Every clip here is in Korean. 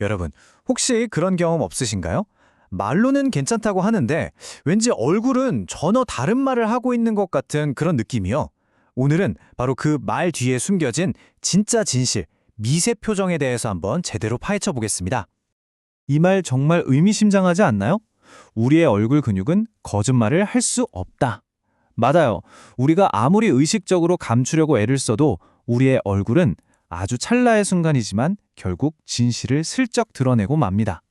여러분, 혹시 그런 경험 없으신가요? 말로는 괜찮다고 하는데 왠지 얼굴은 전혀 다른 말을 하고 있는 것 같은 그런 느낌이요. 오늘은 바로 그 말 뒤에 숨겨진 진짜 진실, 미세 표정에 대해서 한번 제대로 파헤쳐 보겠습니다. 이 말 정말 의미심장하지 않나요? 우리의 얼굴 근육은 거짓말을 할 수 없다. 맞아요. 우리가 아무리 의식적으로 감추려고 애를 써도 우리의 얼굴은 아주 찰나의 순간이지만 결국 진실을 슬쩍 드러내고 맙니다.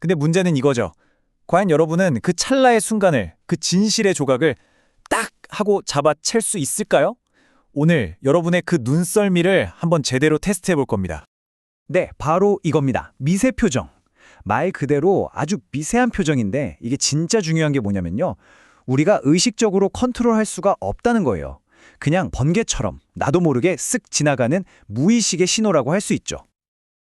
근데 문제는 이거죠. 과연 여러분은 그 찰나의 순간을, 그 진실의 조각을 딱 하고 잡아챌 수 있을까요? 오늘 여러분의 그 눈썰미를 한번 제대로 테스트해 볼 겁니다. 네, 바로 이겁니다. 미세 표정. 말 그대로 아주 미세한 표정인데 이게 진짜 중요한 게 뭐냐면요. 우리가 의식적으로 컨트롤할 수가 없다는 거예요. 그냥 번개처럼 나도 모르게 쓱 지나가는 무의식의 신호라고 할 수 있죠.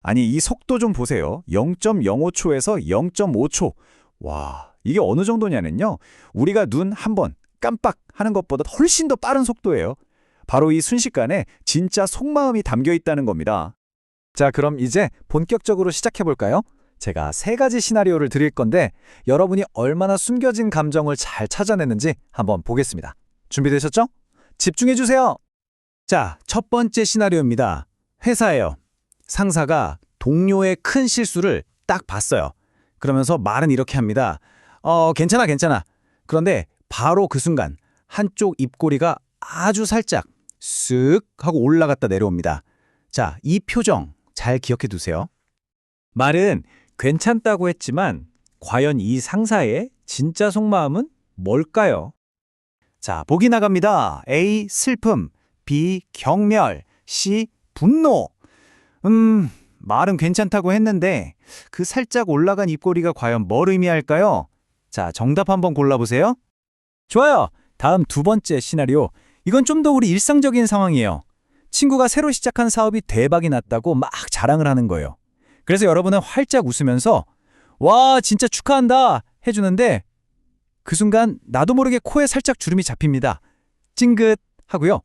아니, 이 속도 좀 보세요. 0.05초에서 0.5초. 와, 이게 어느 정도냐면요. 우리가 눈 한 번 깜빡 하는 것보다 훨씬 더 빠른 속도예요. 바로 이 순식간에 진짜 속마음이 담겨 있다는 겁니다. 자, 그럼 이제 본격적으로 시작해 볼까요? 제가 세 가지 시나리오를 드릴 건데 여러분이 얼마나 숨겨진 감정을 잘 찾아내는지 한번 보겠습니다. 준비되셨죠? 집중해 주세요. 자, 첫 번째 시나리오입니다. 회사예요. 상사가 동료의 큰 실수를 딱 봤어요. 그러면서 말은 이렇게 합니다. 어, 괜찮아, 괜찮아. 그런데 바로 그 순간 한쪽 입꼬리가 아주 살짝 쓱 하고 올라갔다 내려옵니다. 자, 이 표정 잘 기억해 두세요. 말은 괜찮다고 했지만 과연 이 상사의 진짜 속마음은 뭘까요? 자, 보기 나갑니다. A. 슬픔 B. 경멸 C. 분노 음, 말은 괜찮다고 했는데 그 살짝 올라간 입꼬리가 과연 뭘 의미할까요? 자, 정답 한번 골라보세요. 좋아요. 다음 두 번째 시나리오. 이건 좀 더 우리 일상적인 상황이에요. 친구가 새로 시작한 사업이 대박이 났다고 막 자랑을 하는 거예요. 그래서 여러분은 활짝 웃으면서 와 진짜 축하한다 해주는데 그 순간 나도 모르게 코에 살짝 주름이 잡힙니다. 찡긋 하고요.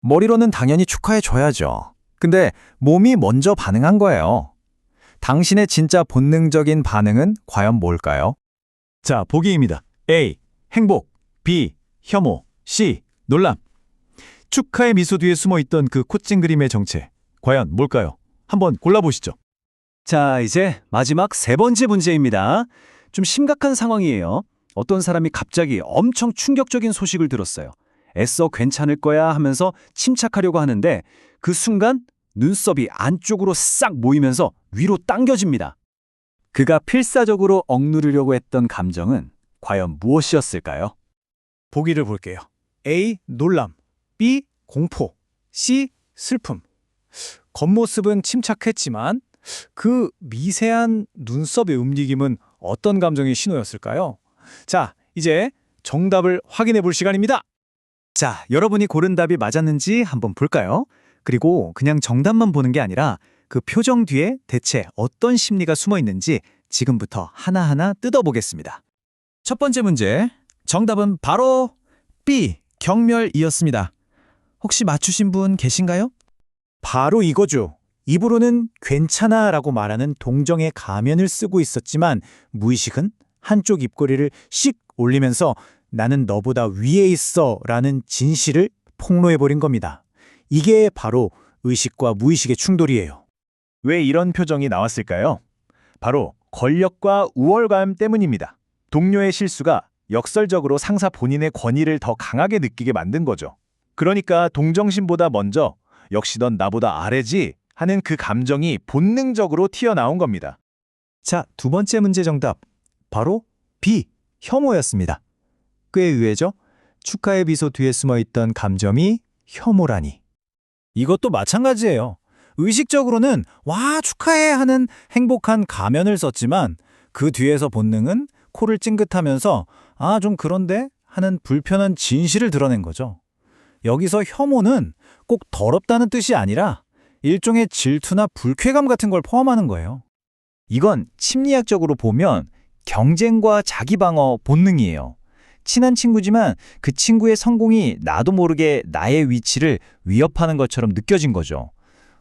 머리로는 당연히 축하해줘야죠. 근데 몸이 먼저 반응한 거예요. 당신의 진짜 본능적인 반응은 과연 뭘까요? 자, 보기입니다. A. 행복 B. 혐오 C. 놀람 축하의 미소 뒤에 숨어있던 그 콧찡그림의 정체 과연 뭘까요? 한번 골라보시죠. 자, 이제 마지막 세 번째 문제입니다. 좀 심각한 상황이에요. 어떤 사람이 갑자기 엄청 충격적인 소식을 들었어요. 애써 괜찮을 거야 하면서 침착하려고 하는데 그 순간 눈썹이 안쪽으로 싹 모이면서 위로 당겨집니다. 그가 필사적으로 억누르려고 했던 감정은 과연 무엇이었을까요? 보기를 볼게요. A. 놀람 B. 공포 C. 슬픔 겉모습은 침착했지만 그 미세한 눈썹의 움직임은 어떤 감정의 신호였을까요? 자, 이제 정답을 확인해 볼 시간입니다. 자, 여러분이 고른 답이 맞았는지 한번 볼까요? 그리고 그냥 정답만 보는 게 아니라 그 표정 뒤에 대체 어떤 심리가 숨어 있는지 지금부터 하나하나 뜯어보겠습니다. 첫 번째 문제, 정답은 바로 B, 경멸이었습니다. 혹시 맞추신 분 계신가요? 바로 이거죠. 입으로는 괜찮아 라고 말하는 동정의 가면을 쓰고 있었지만 무의식은 한쪽 입꼬리를 씩 올리면서 나는 너보다 위에 있어 라는 진실을 폭로해버린 겁니다. 이게 바로 의식과 무의식의 충돌이에요. 왜 이런 표정이 나왔을까요? 바로 권력과 우월감 때문입니다. 동료의 실수가 역설적으로 상사 본인의 권위를 더 강하게 느끼게 만든 거죠. 그러니까 동정심보다 먼저 역시 넌 나보다 아래지 하는 그 감정이 본능적으로 튀어나온 겁니다. 자, 두 번째 문제 정답. 바로 B, 혐오였습니다. 꽤 의외죠? 축하의 미소 뒤에 숨어있던 감정이 혐오라니. 이것도 마찬가지예요. 의식적으로는 와 축하해 하는 행복한 가면을 썼지만 그 뒤에서 본능은 코를 찡긋하면서 아 좀 그런데 하는 불편한 진실을 드러낸 거죠. 여기서 혐오는 꼭 더럽다는 뜻이 아니라 일종의 질투나 불쾌감 같은 걸 포함하는 거예요. 이건 심리학적으로 보면 경쟁과 자기방어 본능이에요. 친한 친구지만 그 친구의 성공이 나도 모르게 나의 위치를 위협하는 것처럼 느껴진 거죠.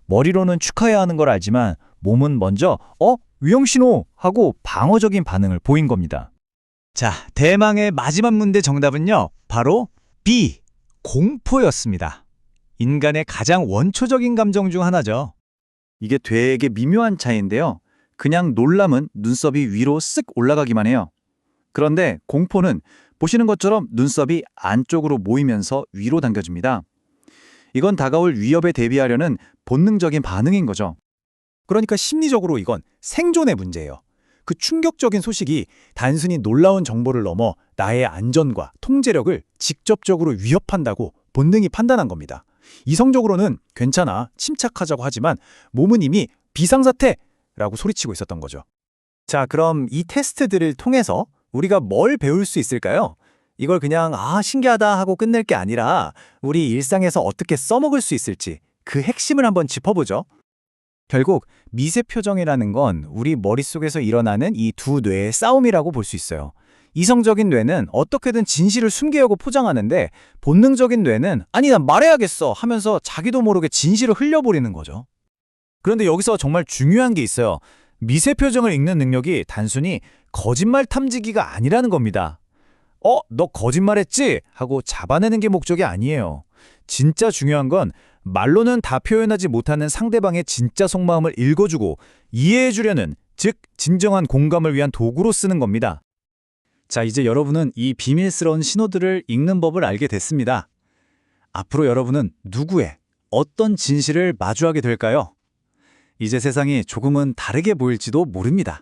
머리로는 축하해야 하는 걸 알지만 몸은 먼저 어? 위험 신호 하고 방어적인 반응을 보인 겁니다. 자, 대망의 마지막 문제 정답은요. 바로 B. 공포였습니다. 인간의 가장 원초적인 감정 중 하나죠. 이게 되게 미묘한 차이인데요. 그냥 놀람은 눈썹이 위로 쓱 올라가기만 해요. 그런데 공포는 보시는 것처럼 눈썹이 안쪽으로 모이면서 위로 당겨집니다. 이건 다가올 위협에 대비하려는 본능적인 반응인 거죠. 그러니까 심리적으로 이건 생존의 문제예요. 그 충격적인 소식이 단순히 놀라운 정보를 넘어 나의 안전과 통제력을 직접적으로 위협한다고 본능이 판단한 겁니다. 이성적으로는 괜찮아, 침착하자고 하지만 몸은 이미 비상사태 라고 소리치고 있었던 거죠. 자, 그럼 이 테스트들을 통해서 우리가 뭘 배울 수 있을까요? 이걸 그냥 아, 신기하다 하고 끝낼 게 아니라 우리 일상에서 어떻게 써먹을 수 있을지 그 핵심을 한번 짚어보죠. 결국 미세 표정이라는 건 우리 머릿속에서 일어나는 이 두 뇌의 싸움이라고 볼 수 있어요. 이성적인 뇌는 어떻게든 진실을 숨기려고 포장하는데 본능적인 뇌는 아니 난 말해야겠어 하면서 자기도 모르게 진실을 흘려버리는 거죠. 그런데 여기서 정말 중요한 게 있어요. 미세 표정을 읽는 능력이 단순히 거짓말 탐지기가 아니라는 겁니다. 어, 너 거짓말했지? 하고 잡아내는 게 목적이 아니에요. 진짜 중요한 건 말로는 다 표현하지 못하는 상대방의 진짜 속마음을 읽어주고 이해해 주려는, 즉, 진정한 공감을 위한 도구로 쓰는 겁니다. 자, 이제 여러분은 이 비밀스러운 신호들을 읽는 법을 알게 됐습니다. 앞으로 여러분은 누구의, 어떤 진실을 마주하게 될까요? 이제 세상이 조금은 다르게 보일지도 모릅니다.